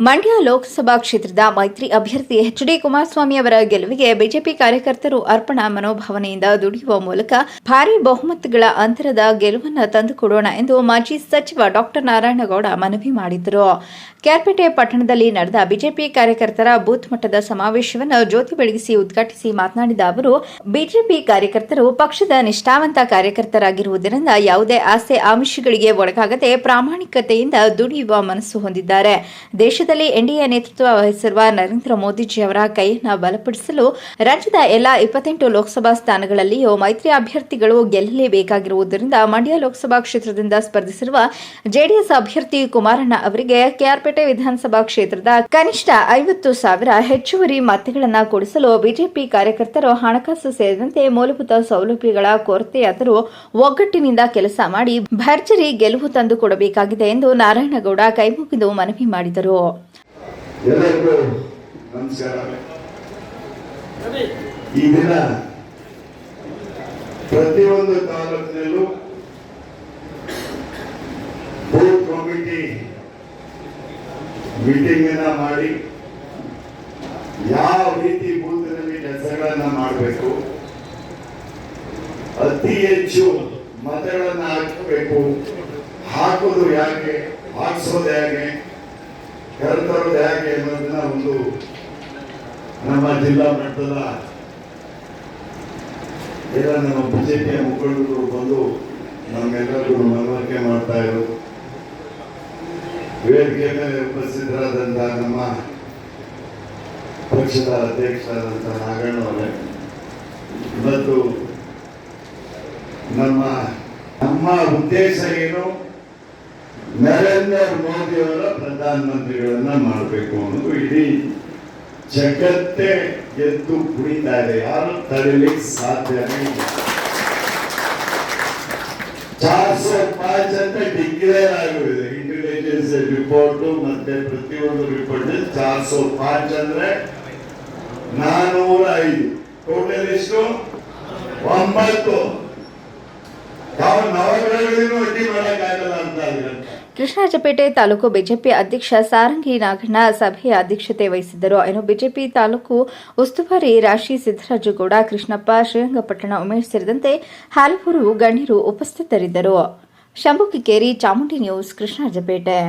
ಮಂಡ್ಯ ಲೋಕಸಭಾ ಕ್ಷೇತ್ರದ ಮೈತ್ರಿ ಅಭ್ಯರ್ಥಿ ಎಚ್ ಡಿ ಕುಮಾರಸ್ವಾಮಿ ಅವರ ಗೆಲುವಿಗೆ ಬಿಜೆಪಿ ಕಾರ್ಯಕರ್ತರು ಅರ್ಪಣಾ ಮನೋಭಾವನೆಯಿಂದ ದುಡಿಯುವ ಮೂಲಕ ಭಾರಿ ಬಹುಮತಗಳ ಅಂತರದ ಗೆಲುವನ್ನು ತಂದುಕೊಡೋಣ ಎಂದು ಮಾಜಿ ಸಚಿವ ಡಾಕ್ಟರ್ ನಾರಾಯಣಗೌಡ ಮನವಿ ಮಾಡಿದರು. ಕ್ಯಾರ್ಪೇಟೆ ಪಟ್ಟಣದಲ್ಲಿ ನಡೆದ ಬಿಜೆಪಿ ಕಾರ್ಯಕರ್ತರ ಬೂತ್ ಮಟ್ಟದ ಸಮಾವೇಶವನ್ನು ಜ್ಯೋತಿ ಬೆಳಗಿಸಿ ಉದ್ಘಾಟಿಸಿ ಮಾತನಾಡಿದ ಅವರು, ಬಿಜೆಪಿ ಕಾರ್ಯಕರ್ತರು ಪಕ್ಷದ ನಿಷ್ಠಾವಂತ ಕಾರ್ಯಕರ್ತರಾಗಿರುವುದರಿಂದ ಯಾವುದೇ ಆಸೆ ಆಮಿಷಗಳಿಗೆ ಒಳಗಾಗದೆ ಪ್ರಾಮಾಣಿಕತೆಯಿಂದ ದುಡಿಯುವ ಮನಸ್ಸು ಹೊಂದಿದ್ದಾರೆ. ದೇಶದಲ್ಲಿ ಎನ್ಡಿಎ ನೇತೃತ್ವ ವಹಿಸಿರುವ ನರೇಂದ್ರ ಮೋದಿಜಿ ಅವರ ಕೈಯನ್ನು ಬಲಪಡಿಸಲು ರಾಜ್ಯದ ಎಲ್ಲಾ ಇಪ್ಪತ್ತೆಂಟು ಲೋಕಸಭಾ ಸ್ಥಾನಗಳಲ್ಲಿಯೂ ಮೈತ್ರಿ ಅಭ್ಯರ್ಥಿಗಳು ಗೆಲ್ಲಲೇಬೇಕಾಗಿರುವುದರಿಂದ ಮಂಡ್ಯ ಲೋಕಸಭಾ ಕ್ಷೇತ್ರದಿಂದ ಸ್ಪರ್ಧಿಸಿರುವ ಜೆಡಿಎಸ್ ಅಭ್ಯರ್ಥಿ ಕುಮಾರಣ್ಣ ಅವರಿಗೆ ಕೆಆರ್ಪೇಟೆ ವಿಧಾನಸಭಾ ಕ್ಷೇತ್ರದ ಕನಿಷ್ಠ ಐವತ್ತು ಸಾವಿರ ಹೆಚ್ಚುವರಿ ಮತಗಳನ್ನು ಕೊಡಿಸಲು ಬಿಜೆಪಿ ಕಾರ್ಯಕರ್ತರು ಹಣಕಾಸು ಸೇರಿದಂತೆ ಮೂಲಭೂತ ಸೌಲಭ್ಯಗಳ ಕೊರತೆಯಾದರೂ ಒಗ್ಗಟ್ಟಿನಿಂದ ಕೆಲಸ ಮಾಡಿ ಭರ್ಜರಿ ಗೆಲುವು ತಂದುಕೊಡಬೇಕಾಗಿದೆ ಎಂದು ನಾರಾಯಣಗೌಡ ಕೈಮುಗಿದು ಮನವಿ ಮಾಡಿದರು. ಎಲ್ಲರಿಗೂ ನಮಸ್ಕಾರ. ಈ ದಿನ ಪ್ರತಿಯೊಂದು ತಾಲೂಕಿನಲ್ಲೂ ಬೂತ್ ಕಮಿಟಿ ಮೀಟಿಂಗ್ ಅನ್ನ ಮಾಡಿ ಯಾವ ರೀತಿ ಬೂತ್ನಲ್ಲಿ ಕೆಲಸಗಳನ್ನ ಮಾಡಬೇಕು ಅತಿ ಹೆಚ್ಚು ಮತಗಳನ್ನ ಹಾಕಬೇಕು ಹಾಕೋದು ಯಾಕೆ ಹಾಕ್ಸೋದು ಹೇಗೆ ಕರೆತರೋದು ಯಾಕೆ ಅನ್ನೋದನ್ನ ಒಂದು ನಮ್ಮ ಜಿಲ್ಲಾ ಮಟ್ಟದ ಎಲ್ಲ ನಮ್ಮ ಬಿಜೆಪಿಯ ಮುಖಂಡರು ಬಂದು ನಮ್ಮೆಲ್ಲರಿಗೂ ಮನವರಿಕೆ ಮಾಡ್ತಾ ಇರೋದು ವೇದಿಕೆ ಮೇಲೆ ಉಪಸ್ಥಿತರಾದಂತಹ ನಮ್ಮ ಪಕ್ಷದ ಅಧ್ಯಕ್ಷರಾದಂತಹ ನಾಗಣ್ಣ ಅವರೇ, ಇವತ್ತು ನಮ್ಮ ನಮ್ಮ ಉದ್ದೇಶ ಏನು? ನರೇಂದ್ರ ಮೋದಿಯವರ ಪ್ರಧಾನಮಂತ್ರಿಗಳನ್ನ ಮಾಡಬೇಕು ಅನ್ನೋದು ಇಡೀ ಜಗತ್ತೇ ಎದ್ದು ಕುಣಿತಾ ಇದೆ. ಯಾರು ತಡಿಲಿಕ್ಕೆ ಸಾಧ್ಯನೇ ಇಲ್ಲ. ಸौ ಪಾಂಚ್ ಅಂತ ಡಿಕ್ಲೇರ್ ಆಗಿದೆ ಇಂಟೆಲಿಜೆನ್ಸ್ ರಿಪೋರ್ಟ್ ಮತ್ತೆ ಪ್ರತಿಯೊಂದು ರಿಪೋರ್ಟ್ ಚಾರ್ ಸೌ ಪಾಂಚ್ ಅಂದ್ರೆ ನಾನೂರ ಐದು ಟೋಟಲ್ ಎಷ್ಟು? ಒಂಬತ್ತು. ಯಾವ ನವಗ್ರಹಗಳಿಗೂ ಅಡ್ಡಿ ಮಾಡಕ್ಕಾಗಲ್ಲ ಅಂತ ಇದ್ರೆ ಕೃಷ್ಣರಾಜಪೇಟೆ ತಾಲೂಕು ಬಿಜೆಪಿ ಅಧ್ಯಕ್ಷ ಸಾರಂಗಿ ನಾಗಣ್ಣ ಸಭೆಯ ಅಧ್ಯಕ್ಷತೆ ವಹಿಸಿದ್ದರು. ಇನ್ನು ಬಿಜೆಪಿ ತಾಲೂಕು ಉಸ್ತುವಾರಿ ರಾಶಿ ಸಿದ್ದರಾಜುಗೌಡ, ಕೃಷ್ಣಪ್ಪ, ಶ್ರೀರಂಗಪಟ್ಟಣ ಉಮೇಶ್ ಸೇರಿದಂತೆ ಹಲವರು ಗಣ್ಯರು ಉಪಸ್ಥಿತರಿದ್ದರು. ಶಂಭು ಕಿಕ್ಕೇರಿ ಚಾಮುಂಡಿ ನ್ಯೂಸ್, ಕೃಷ್ಣರಾಜಪೇಟೆ.